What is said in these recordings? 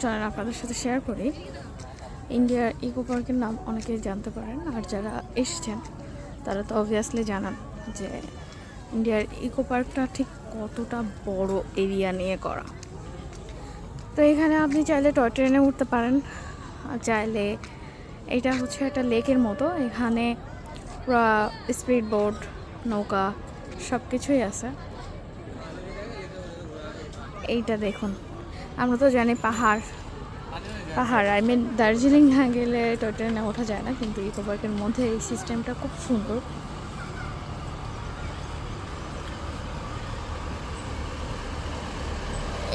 চলেন, আপনাদের সাথে শেয়ার করি। ইন্ডিয়ার ইকো পার্কের নাম অনেকেই জানতে পারেন, আর যারা এসেছেন, তারা তো অবভিয়াসলি জানান যে ইন্ডিয়ার ইকো পার্কটা ঠিক কতটা বড় এরিয়া নিয়ে করা তো এখানে আপনি চাইলে টয় ট্রেনে উঠতে পারেন চাইলে এটা হচ্ছে একটা লেকের মতো, এখানে স্পিড বোট, নৌকা সব কিছুই আছে। এইটা দেখুন, আমরা তো জানি পাহাড় পাহাড় আই মিন দার্জিলিং না গেলে টয় ট্রেনে ওঠা যায় না, কিন্তু ইকো পার্কের মধ্যে এই সিস্টেমটা খুব সুন্দর।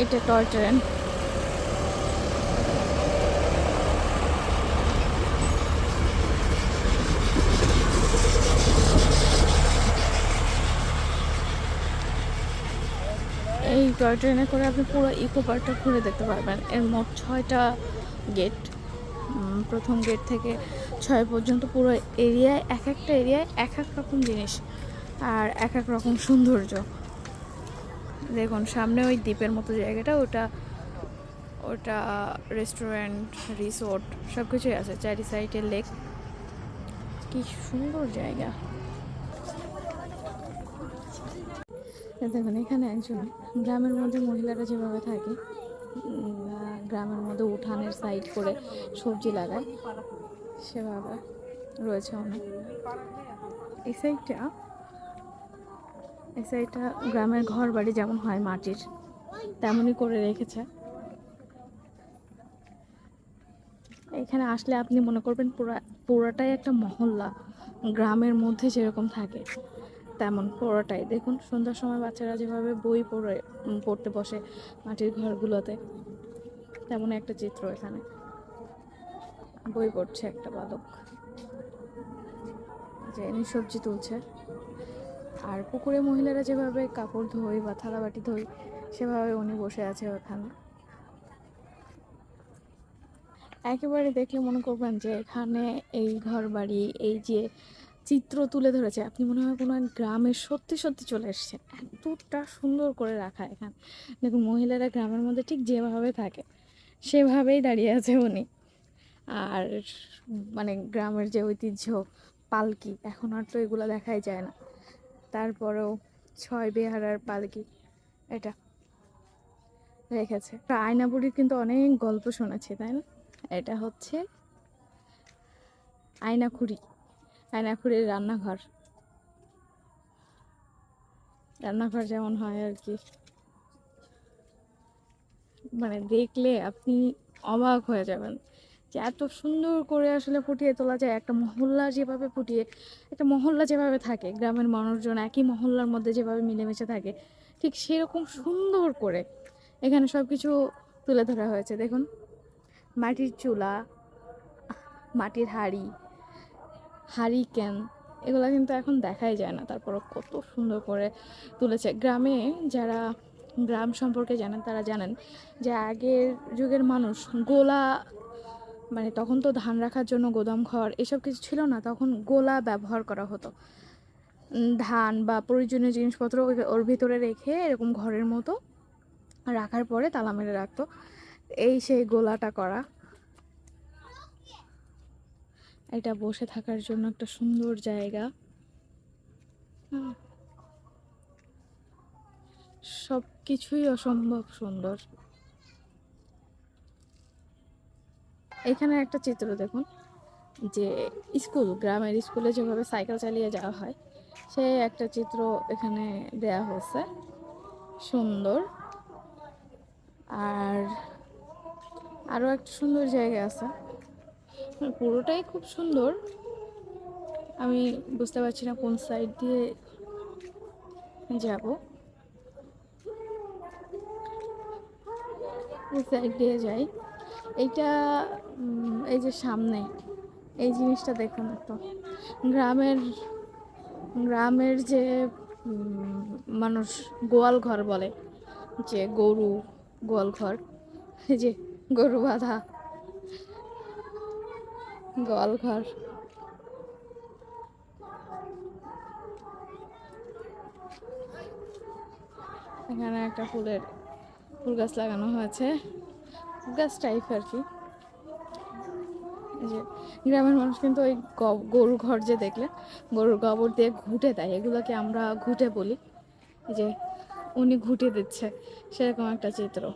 এটা টয় ট্রেন এই টয় ট্রেনে করে আপনি পুরো ইকো পার্কটা ঘুরে দেখতে পারবেন। এর মোট ছয়টা গেট প্রথম গেট থেকে ছয় পর্যন্ত পুরো এরিয়ায় এক একটা এরিয়ায় এক এক রকম জিনিস আর এক এক রকম সৌন্দর্য। দেখুন, সামনে ওই দ্বীপের মতো জায়গাটা, ওটা ওটা রেস্টুরেন্ট রিসোর্ট সব কিছুই আছে, চারি সাইডে লেক কি সুন্দর জায়গা। দেখুন, এখানে একজন, গ্রামের মধ্যে মহিলারা যেভাবে থাকে গ্রামের মধ্যে উঠানের সাইড করে সবজি লাগায়, সেভাবে রয়েছে অনেক। এই সাইডটা এই সাইডটা গ্রামের ঘর বাড়ি যেমন হয় মাটির, তেমনই করে রেখেছে। এখানে আসলে আপনি মনে করবেন পুরা, পুরোটাই একটা মহল্লা, গ্রামের মধ্যে যেরকম থাকে। তেমন পড়াটাই। দেখুন, সন্ধ্যার সময় বাচ্চারা যেভাবে বই পড়ে পড়তে বসে মাটির ঘরগুলোতে, তেমন একটা চিত্র এখানে। বই পড়ছে একটা বালক যে ইনি সবজি তুলছে। আর পুকুরে মহিলারা যেভাবে কাপড় ধোয় বা থালাবাটি ধোয়, সেভাবে উনি বসে আছে ওখানে। একেবারে দেখলে মনে করবেন যে এখানে এই ঘর বাড়ি এই যে চিত্র তুলে ধরেছে। আপনি মনে হয় কোনো এক গ্রামে সত্যি সত্যি চলে এসেছেন। এতটা সুন্দর করে রাখা এখানে। দেখুন, মহিলারা গ্রামের মধ্যে ঠিক যেভাবে থাকে, সেভাবেই দাঁড়িয়ে আছে উনি। আর মানে গ্রামের যে ঐতিহ্য, পালকি, এখন আর তো এগুলো দেখাই যায় না। তারপরেও ছয় বেহারার পালকি, এটা রেখেছে। আয়নাপুরীর কিন্তু অনেক গল্প শুনেছি, তাই না? এটা হচ্ছে আয়নাখুড়ি। আয়নাখুড়ির রান্নাঘর। রান্নাঘর যেমন হয় আর কি। মানে দেখলে আপনি অবাক হয়ে যাবেন যে এত সুন্দর করে আসলে ফুটিয়ে তোলা যায়। একটা মহল্লা যেভাবে ফুটিয়ে, একটা মহল্লা যেভাবে থাকে, গ্রামের মানুষজন একই মহল্লার মধ্যে যেভাবে মিলেমিশে থাকে, ঠিক সেরকম সুন্দর করে এখানে সব কিছু তুলে ধরা হয়েছে। দেখুন, মাটির চুলা, মাটির হাঁড়ি হাঁড়ি ক্যান এগুলো কিন্তু এখন দেখাই যায় না। তারপরও কত সুন্দর করে তুলেছে। গ্রামে যারা, গ্রাম সম্পর্কে জানেন তারা জানেন যে আগের যুগের মানুষ গোলা মানে তখন তো ধান রাখার জন্য গোদাম ঘর এসব কিছু ছিল না, তখন গোলা ব্যবহার করা হতো। ধান বা প্রয়োজনীয় জিনিসপত্র ওর ভিতরে রেখে এরকম ঘরের মতো রাখার পরে তালা মেরে রাখতো। এই সেই গোলাটা করা। এটা বসে থাকার জন্য একটা সুন্দর জায়গা। সব কিছুই অসম্ভব সুন্দর। এখানে একটা চিত্র দেখুন, যে স্কুল, গ্রামের স্কুলে যেভাবে সাইকেল চালিয়ে যাওয়া হয়, সেই একটা চিত্র এখানে দেয়া হয়েছে। সুন্দর। আর আরও একটা সুন্দর জায়গা আছে। পুরোটাই খুব সুন্দর। আমি বুঝতে পারছি না কোন সাইড দিয়ে যাব। সাইড দিয়ে যাই। এইটা এই যে সামনে, এই জিনিসটা দেখুন একটু। গ্রামের গ্রামের যে মানুষ গোয়াল ঘর বলে, যে গরু গোয়াল ঘর, এই যে গরু বাঁধা। গোয়ালঘর। এখানে একটা ফুলের, ফুল গাছ লাগানো হয়েছে। গাছ টাইপ আর কি। যে, গ্রামের মানুষ কিন্তু ওই গরু ঘর যে দেখলে, গরুর গোবর দিয়ে ঘুটে দেয়। এগুলোকে আমরা ঘুটে বলি। যে, উনি ঘুটে দিচ্ছে। সেরকম একটা চিত্র।